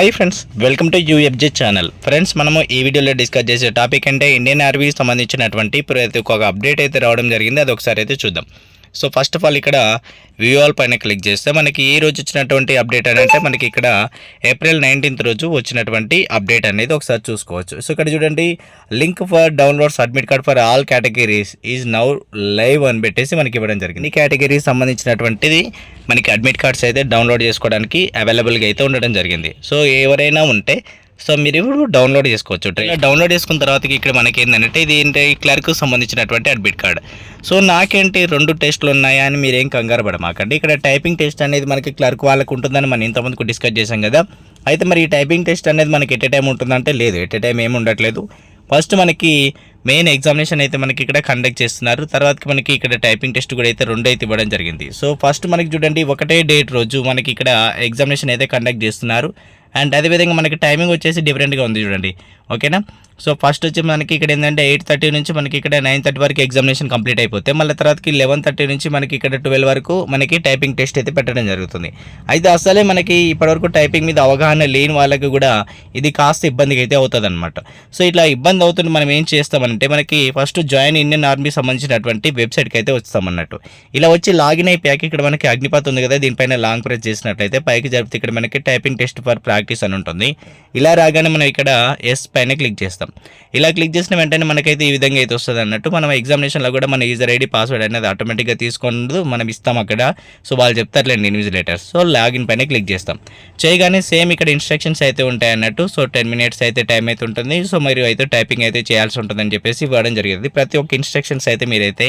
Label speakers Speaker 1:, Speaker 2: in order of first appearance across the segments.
Speaker 1: Hi friends welcome to UFJ channel friends మనము ఈ వీడియోలో డిస్కస్ చేసే టాపిక్ అంటే ఇండియన్ ఆర్మీకి సంబంధించినటువంటి ప్రతి ఒక్క అప్డేట్ అయితే రావడం జరిగింది. అది ఒకసారి అయితే చూద్దాం. సో ఫస్ట్ ఆఫ్ ఆల్ ఇక్కడ వ్యూ ఆల్ పైన క్లిక్ చేస్తే మనకి ఈ రోజు వచ్చినటువంటి అప్డేట్ అని అంటే మనకి ఇక్కడ ఏప్రిల్ నైన్టీన్త్ రోజు వచ్చినటువంటి అప్డేట్ అనేది ఒకసారి చూసుకోవచ్చు. సో ఇక్కడ చూడండి link for download submit card for all categories is now live అని పెట్టేసి మనకి ఇవ్వడం జరిగింది. ఈ కేటగిరీకి సంబంధించినటువంటిది మనకి అడ్మిట్ కార్డ్స్ అయితే డౌన్లోడ్ చేసుకోవడానికి అవైలబుల్గా అయితే ఉండడం జరిగింది. సో ఎవరైనా ఉంటే సో మీరు ఇప్పుడు డౌన్లోడ్ చేసుకోవచ్చు. డౌన్లోడ్ చేసుకున్న తర్వాత ఇక్కడ మనకి ఏంటంటే ఇది ఏంటి క్లర్క్ సంబంధించినటువంటి అడ్మిట్ కార్డ్ సో నాకేంటి రెండు టెస్టులు ఉన్నాయా అని మీరేం కంగారు పడమాకండి. ఇక్కడ టైపింగ్ టెస్ట్ అనేది మనకి క్లర్క్ వాళ్ళకు ఉంటుందని మనం ఇంతమందికి డిస్కస్ చేసాం కదా. అయితే మరి ఈ టైపింగ్ టెస్ట్ అనేది మనకి ఎట్ టైం ఉంటుందంటే లేదు. ఎట్ టైం ఏమి ఉండట్లేదు. ఫస్ట్ మనకి మెయిన్ ఎగ్జామినేషన్ అయితే మనకి ఇక్కడ కండక్ట్ చేస్తున్నారు. తర్వాత మనకి ఇక్కడ టైపింగ్ టెస్ట్ కూడా అయితే రెండు అయితే ఇవ్వడం జరిగింది. సో ఫస్ట్ మనకి చూడండి ఒకటే డేట్ రోజు మనకి ఇక్కడ ఎగ్జామినేషన్ అయితే కండక్ట్ చేస్తున్నారు. అండ్ అదేవిధంగా మనకి టైమింగ్ వచ్చేసి డిఫరెంట్గా ఉంది చూడండి. ఓకేనా? సో ఫస్ట్ వచ్చి మనకి ఇక్కడ ఏంటంటే ఎయిట్ థర్టీ నుంచి మనకి ఇక్కడ నైన్ థర్టీ వరకు ఎగ్జామినేషన్ కంప్లీట్ అయిపోతే మళ్ళీ తర్వాతకి లెవెన్ థర్టీ నుంచి మనకి ఇక్కడ ట్వెల్వ్ వరకు మనకి టైపింగ్ టెస్ట్ అయితే పెట్టడం జరుగుతుంది. అయితే అసలే మనకి ఇప్పటివరకు టైపింగ్ మీద అవగాహన లేని వాళ్ళకి కూడా ఇది కాస్త ఇబ్బందిగా అయితే అవుతుంది అనమాట సో ఇట్లా ఇబ్బంది అవుతుంది మనం ఏం చేస్తామంటే మనకి ఫస్ట్ జాయిన్ ఇండియన్ ఆర్మీ సంబంధించినటువంటి వెబ్సైట్కి అయితే వస్తామన్నట్టు. ఇలా వచ్చి లాగిన్ అయిపోయాక ఇక్కడ మనకి అగ్నిపాత్ ఉంది కదా దీనిపైన లాంగ్ ప్రెస్ చేసినట్లయితే పైకి జరిపితే ఇక్కడ మనకి టైపింగ్ టెస్ట్ ఫర్ ప్రాక్టీస్ అని ఉంటుంది. ఇలా రాగానే మనం ఇక్కడ ఎస్ పైన క్లిక్ చేస్తాం. ఇలా క్లిక్ చేసిన వెంటనే మనకైతే ఈ విధంగా అయితే వస్తుంది అన్నట్టు మనం ఎగ్జామినేషన్లో కూడా మన యూజర్ ఐడి పాస్వర్డ్ అనేది ఆటోమేటిక్గా తీసుకుంటూ మనం ఇస్తాం అక్కడ. సో వాళ్ళు చెప్తారులేండి ఇన్విజిలేటర్స్ సో లాగిన్ పైన క్లిక్ చేస్తాం. చేయగానే సేమ్ ఇక్కడ ఇన్స్ట్రక్షన్స్ అయితే ఉంటాయి అన్నట్టు. సో టెన్ మినిట్స్ అయితే టైం అయితే ఉంటుంది. సో మీరు అయితే టైపింగ్ అయితే చేయాల్సి ఉంటుందని చెప్పేసి ఇవ్వడం జరిగింది. ప్రతి ఒక్క ఇన్స్ట్రక్షన్స్ అయితే మీరైతే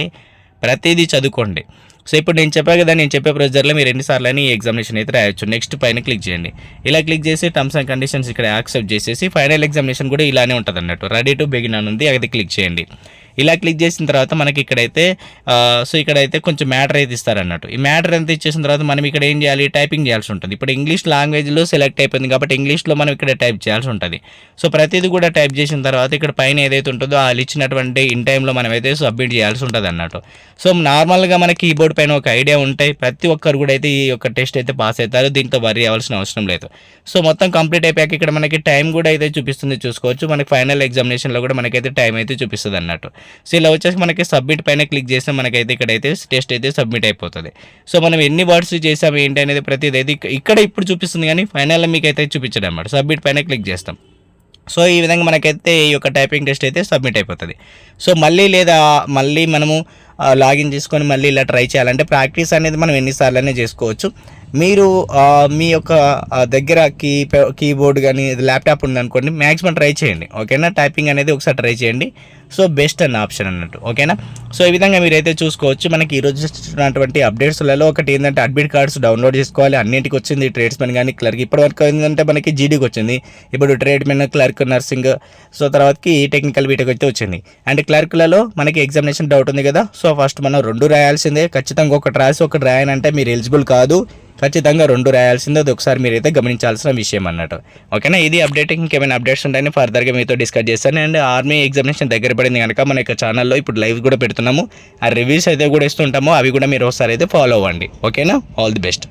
Speaker 1: ప్రతిదీ చదువుకోండి. సో ఇప్పుడు నేను చెప్పా కదా నేను చెప్పే ప్రొసీజర్లో మీరు ఎన్నిసార్లు అని ఈ ఎగ్జామినేషన్ అయితే రాయొచ్చు. నెక్స్ట్ పైన క్లిక్ చేయండి. ఇలా క్లిక్ చేసి టర్మ్స్ అండ్ కండిషన్స్ ఇక్కడ యాక్సెప్ట్ చేసేసి ఫైనల్ ఎగ్జామినేషన్ కూడా ఇలానే ఉంటుంది అన్నట్టు రెడీ టు బిగిన్ అని ఉంది అది క్లిక్ చేయండి. ఇలా క్లిక్ చేసిన తర్వాత మనకి ఇక్కడైతే సో ఇక్కడైతే కొంచెం మ్యాటర్ అయితే ఇస్తారన్నట్టు. ఈ మ్యాటర్ ఎంత ఇచ్చేసిన తర్వాత మనం ఇక్కడ ఏం చేయాలి? టైపింగ్ చేయాల్సి ఉంటుంది. ఇప్పుడు ఇంగ్లీష్ లాంగ్వేజ్లో సెలెక్ట్ అయిపోయింది కాబట్టి ఇంగ్లీష్లో మనం ఇక్కడ టైప్ చేయాల్సి ఉంటుంది. సో ప్రతిదీ కూడా టైప్ చేసిన తర్వాత ఇక్కడ పైన ఏదైతే ఉంటుందో వాళ్ళు ఇచ్చినటువంటి ఇన్ టైంలో మనం అయితే సబ్మిట్ చేయాల్సి ఉంటుంది అన్నట్టు. సో నార్మల్గా మన కీబోర్డ్ పైన ఒక ఐడియా ఉంటాయి ప్రతి ఒక్కరు కూడా అయితే ఈ యొక్క టెస్ట్ అయితే పాస్ అవుతారు. దీంతో వరి అవ్వాల్సిన అవసరం లేదు. సో మొత్తం కంప్లీట్ అయిపోయాక ఇక్కడ మనకి టైం కూడా అయితే చూపిస్తుంది. చూసుకోవచ్చు. మనకి ఫైనల్ ఎగ్జామినేషన్లో కూడా మనకైతే టైం అయితే చూపిస్తుంది అన్నట్టు. సో ఇలా వచ్చేసి మనకి సబ్మిట్ పైన క్లిక్ చేస్తే మనకైతే ఇక్కడైతే టెస్ట్ అయితే సబ్మిట్ అయిపోతుంది. సో మనం ఎన్ని వర్డ్స్ చేసాము ఏంటి అనేది ప్రతిదీ అయితే ఇక్కడ ఇప్పుడు చూపిస్తుంది కానీ ఫైనల్లో మీకు అయితే చూపించడం అన్నమాట సబ్మిట్ పైన క్లిక్ చేస్తాం. సో ఈ విధంగా మనకైతే ఈ యొక్క టైపింగ్ టెస్ట్ అయితే సబ్మిట్ అయిపోతుంది. సో మళ్ళీ లేదా మళ్ళీ మనము లాగిన్ చేసుకొని మళ్ళీ ఇలా ట్రై చేయాలంటే ప్రాక్టీస్ అనేది మనం ఎన్నిసార్లనే చేసుకోవచ్చు. మీరు మీ యొక్క దగ్గర కీ కీబోర్డ్ కానీ ల్యాప్టాప్ ఉందనుకోండి మ్యాక్సిమం ట్రై చేయండి. ఓకేనా? టైపింగ్ అనేది ఒకసారి ట్రై చేయండి. సో బెస్ట్ అన్న ఆప్షన్ అన్నట్టు. ఓకేనా? సో ఈ విధంగా మీరైతే చూసుకోవచ్చు. మనకి ఈరోజు వచ్చినటువంటి అప్డేట్స్లలో ఒకటి ఏంటంటే అడ్మిట్ కార్డ్స్ డౌన్లోడ్ చేసుకోవాలి. అన్నింటికి వచ్చింది ట్రేడ్స్మెన్ కానీ క్లర్క్. ఇప్పటి వరకు ఏంటంటే మనకి జీడీకి వచ్చింది. ఇప్పుడు ట్రేడ్మెన్ క్లర్క్ నర్సింగ్. సో తర్వాతకి టెక్నికల్ బీటెక్ అయితే వచ్చింది. అండ్ క్లర్క్లలో మనకి ఎగ్జామినేషన్ డౌట్ ఉంది కదా. సో సో ఫస్ట్ మనం రెండు రాయాల్సిందే. ఖచ్చితంగా ఒకటి రాసి ఒకటి రాయనంటే మీరు ఎలిజిబుల్ కాదు. ఖచ్చితంగా రెండు రాయాల్సిందే. అది ఒకసారి మీరైతే గమనించాల్సిన విషయం అన్నట్టు. ఓకేనా? ఇది అప్డేట్ ఇంకేమైనా అప్డేట్స్ ఉంటాయని ఫర్దర్గా మీతో డిస్కస్ చేస్తాను. అండ్ ఆర్మీ ఎగ్జామినేషన్ దగ్గర పడింది కనుక మన యొక్క ఛానల్లో ఇప్పుడు లైవ్ కూడా పెడుతున్నాము. ఆ రివ్యూస్ అయితే కూడా ఇస్తుంటాము. అవి కూడా మీరు ఒకసారి అయితే ఫాలో అవ్వండి. ఓకేనా? All the best